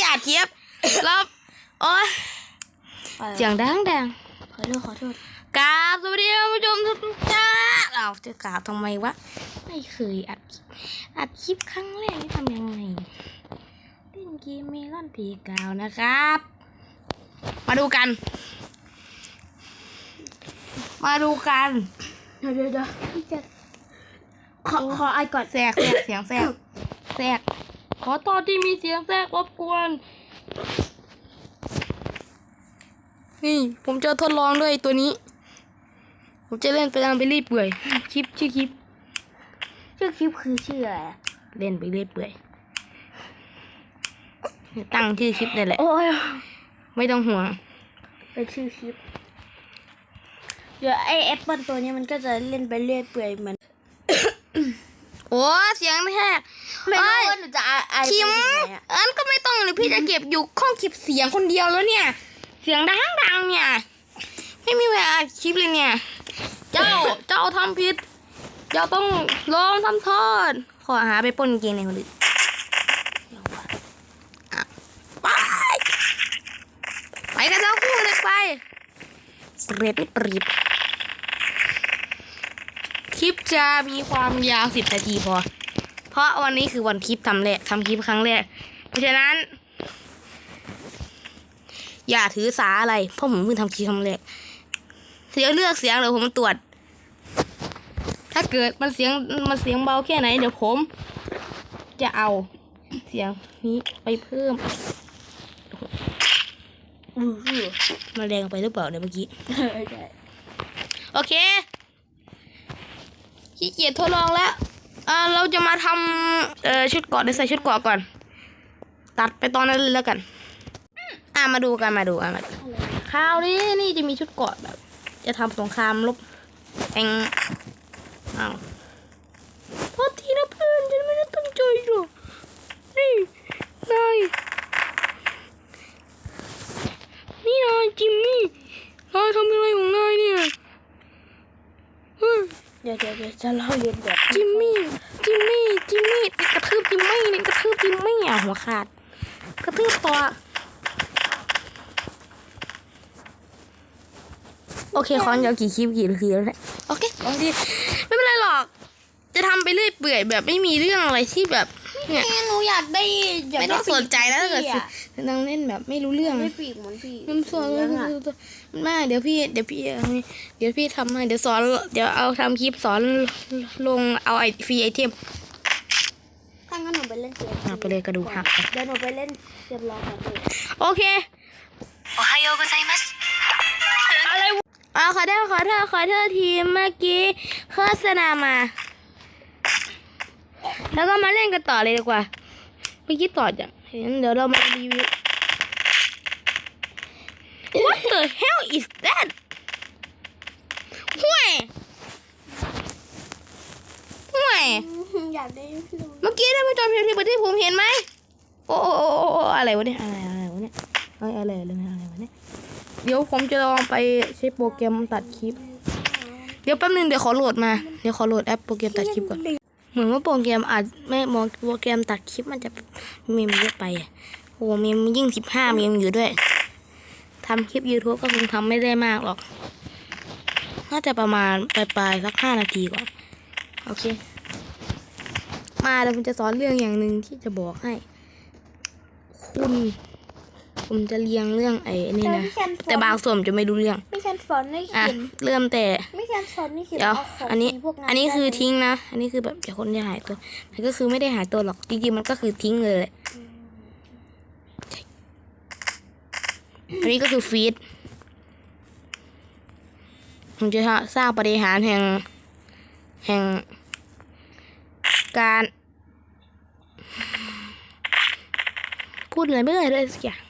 อย่าเทียบแล้วโอ้ยเสียงดังดังขอโทษขอโทษกราบสวัสดีท่านผู้ชมทุกท่านเราจะกราบทำไมวะ ไม่เคยอัดคลิปอัดคลิปครั้งแรกนี่ทำยังไงเล่นเกมเมลอนพีกาวนะครับ มาดูกัน มาดูกันเดี๋ยวเดี๋ยวเดี๋ยวพี่จะขอขอไอก่อนแทรกแทรกเสียงแทรกแทรก ขอตอนที่มีเสียงแทรกรบกวน นี่ ผมจะทดลองด้วยตัวนี้ ผมจะเล่นไปตามไปรีบเปื่อย คลิปชื่อคลิป ชื่อคลิปคือชื่ออะไรอะเล่นไปเรื่อยเปื่อยตั้งชื่อคลิปนี่แหละ โอ้ยไม่ต้องห่วง เป็นชื่อคลิป เดี๋ยวไอแอปเปิลตัวนี้มันก็จะเล่นไปเรื่อยเปื่อยเหมือน โอ้เสียงแทรกไม่รู้เอ้ยว่าหนูจะไอไอคิมไปที่ไหนอะอันก็ไม่ต้องเลยพี่จะเก็บอยู่ข้องเก็บเสียงคนเดียวแล้วเนี่ย เสียงดังดังๆเนี่ย ไม่มีเวลาอัดคลิปเลยเนี่ย เจ้าเจ้าทำผิดเจ้าต้องลองทำโทษขอหาไปปล้นกางเกงในคนอื่นอะไปไปกันทั้งคู่เลยไปเปรียบเปรียบ คลิปจะมีความยาวสิบนาทีพอ เพราะวันนี้คือวันคลิปทำแรกทำคลิปครั้งแรก เพราะฉะนั้น อย่าถือสาอะไร เพราะผมเพิ่งทำคลิปครั้งแรกเสียงเลือกเสียงเดี๋ยวผมตรวจ ถ้าเกิดมันเสียงมันเสียงเบาแค่ไหน เดี๋ยวผม จะเอาเสียงนี้ไปเพิ่มอือหือมันแรงไปหรือเปล่าเนี่ยเมื่อกี้ใช่ใช่โอเค ขี้เกียจทดลองแล้วอ่าเราจะมาทำเอ่อชุดเกาะเดี๋ยวใส่ชุดเกาะก่อน ตัดไปตอนนั้นเลยแล้วกัน อ่ามาดูกันมาดูอะมาดูคราวนี้นี่จะมีชุดเกาะแบบ จะทำสงครามลบแองอ้าวโทษทีนะเพื่อนฉันไม่ได้ตั้งใจหรอกนี่นายนี่นายจิมมี่นายทำอะไรของนายเนี่ยเฮ้ย เดี๋ยวเดี๋ยวเดี๋ยวจะเล่าเรียนแบบจิมมี่จิมมี่จิมมี่กระทืบจิมมี่เนี่ยกระทืบจิมมี่อะหัวขาด กระทืบตัวโอเคคอนยาวกี่คลิปกี่นาทีแล้วเนี่ยโอเคโอเคไม่เป็นไรหรอก จะทำไปเรื่อยเปื่อยแบบไม่มีเรื่องอะไรที่แบบ เนี่ย หนูอยากได้ ไม่ต้องสนใจแล้วถ้าเกิด อะ นั่งเล่นแบบไม่รู้เรื่อง ได้ปีกเหมือนพี่ น้ำสอน เลี้ยงอะ ไม่เดี๋ยวพี่เดี๋ยวพี่เอาให้เดี๋ยวพี่ทำให้เดี๋ยวสอนเดี๋ยวเอาทำคลิปสอนลงเอาไอฟรีไอเทม ถ้างั้นหนูไปเล่นเกม เอาไปเลยกระดูกหัก เดี๋ยวหนูไปเล่นเกมรอก่อนพี่ โอเค おはようございます。 อะไรอ่าขอโทษขอโทษขอโทษทีเมื่อกี้โฆษณามา แล้วก็มาเล่นกันต่อเลยดีกว่าเมื่อกี้ต่อจากเห็นเดี๋ยวเรามารีวิว What the hell is that ห่วยห่วยอยากได้พี่ลุงเมื่อกี้ท่านผู้ชมเห็นที่ที่ผมเห็นไหมโอ้โอ้โอ้โอ้โอ้อะไรวะเนี่ยอะไรอะไรวะเนี่ยเอ้ยอะไรอะไรอะไรวะเนี่ยเดี๋ยวผมจะลองไปใช้โปรแกรมตัดคลิป เดี๋ยวแป๊บนึงเดี๋ยวขอโหลดมา เดี๋ยวขอโหลดแอปโปรแกรมตัดคลิปก่อน เหมือนว่าโปรแกรมอาจไม่มองโปรแกรมตัดคลิปมันจะเมมเยอะไปอะโอ้เมมยิ่งสิบห้าเมมอยู่ด้วยทำคลิป YouTube ก็คงทำไม่ได้มากหรอก น่าจะประมาณปลายๆสักห้านาทีก่อน โอเค มาเดี๋ยวผมจะสอนเรื่องอย่างหนึ่งที่จะบอกให้ คุณ ผมจะเรียงเรื่องไอ้นี่นะ แต่บางส่วนผมจะไม่รู้เรื่อง ไม่แคนสอนให้อะเขียนเริ่มแต่ ไม่แคนสอนให้เขียนเดี๋ยวเอาของอันนี้พวกอันนี้คือได้ไหมทิ้งนะ อันนี้คือแบบเดี๋ยวคนจะหายตัว มันก็คือไม่ได้หายตัวหรอก จริงๆมันก็คือทิ้งเลยแหละอันนี้ก็คือฟีดผมจะสร้างปฏิหารย์แห่ง แห่ง การ พูดอะไรไม่ได้เลยสักอย่างอัน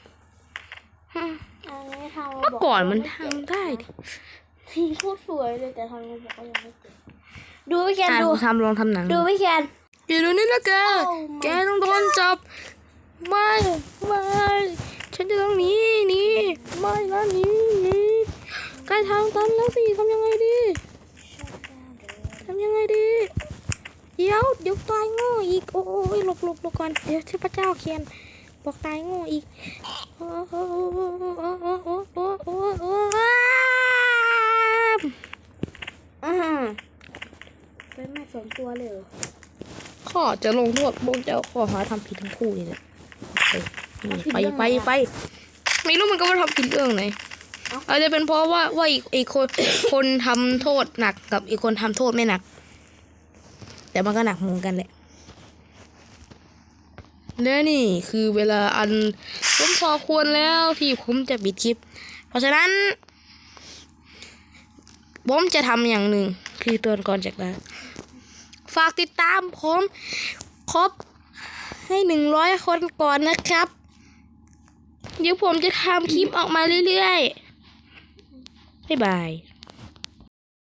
นี้ทำเมื่ อก่อนมันทำได้ดิที่พูดสวยเลยแต่ทางเราบอกว่ายังไม่เก่งดูพี่แคนอะดูผมทำลองทำหนัง ดูพี่แคนอยู่ตรงนี้นะแก Oh my แกต้องโดนจับ ไม่ไม่ ฉันจะต้องหนีหนีไม่นะหนีหนีใกล้ทางตันแล้วสิทำยังไงดีทำยังไงดี เดี๋ยวเดี๋ยวตายโง่อีก โอ้ยหลบหลบหลบก่อน เดี๋ยวเทพเจ้าเคียน บอกตายง่อีกโอ้โหโอ้โหโอ้โหโอ้โหโอ้โหอืมไฟไหม้สองตัวเลยข้อจะลงโทษพวกเจ้าข้อหาทำผิดทั้งคู่เลยแหละไปไปไปไม่รู้มันก็ว่าทำผิดเรื่องไหนอาจจะเป็นเพราะว่าว่าอีกอีกคนคนทำโทษหนักกับอีกคนทำโทษไม่หนัก แต่มันก็หนักเหมือนกันแหละ และนี่คือเวลาอันสมพอควรแล้วที่ผมจะปิดคลิป เพราะฉะนั้น ผมจะทำอย่างหนึ่งคือตอนก่อนจากลาฝากติดตามผมครบให้หนึ่งร้อยคนก่อนนะครับ เดี๋ยวผมจะทำคลิปออกมาเรื่อยๆ บ๊ายบาย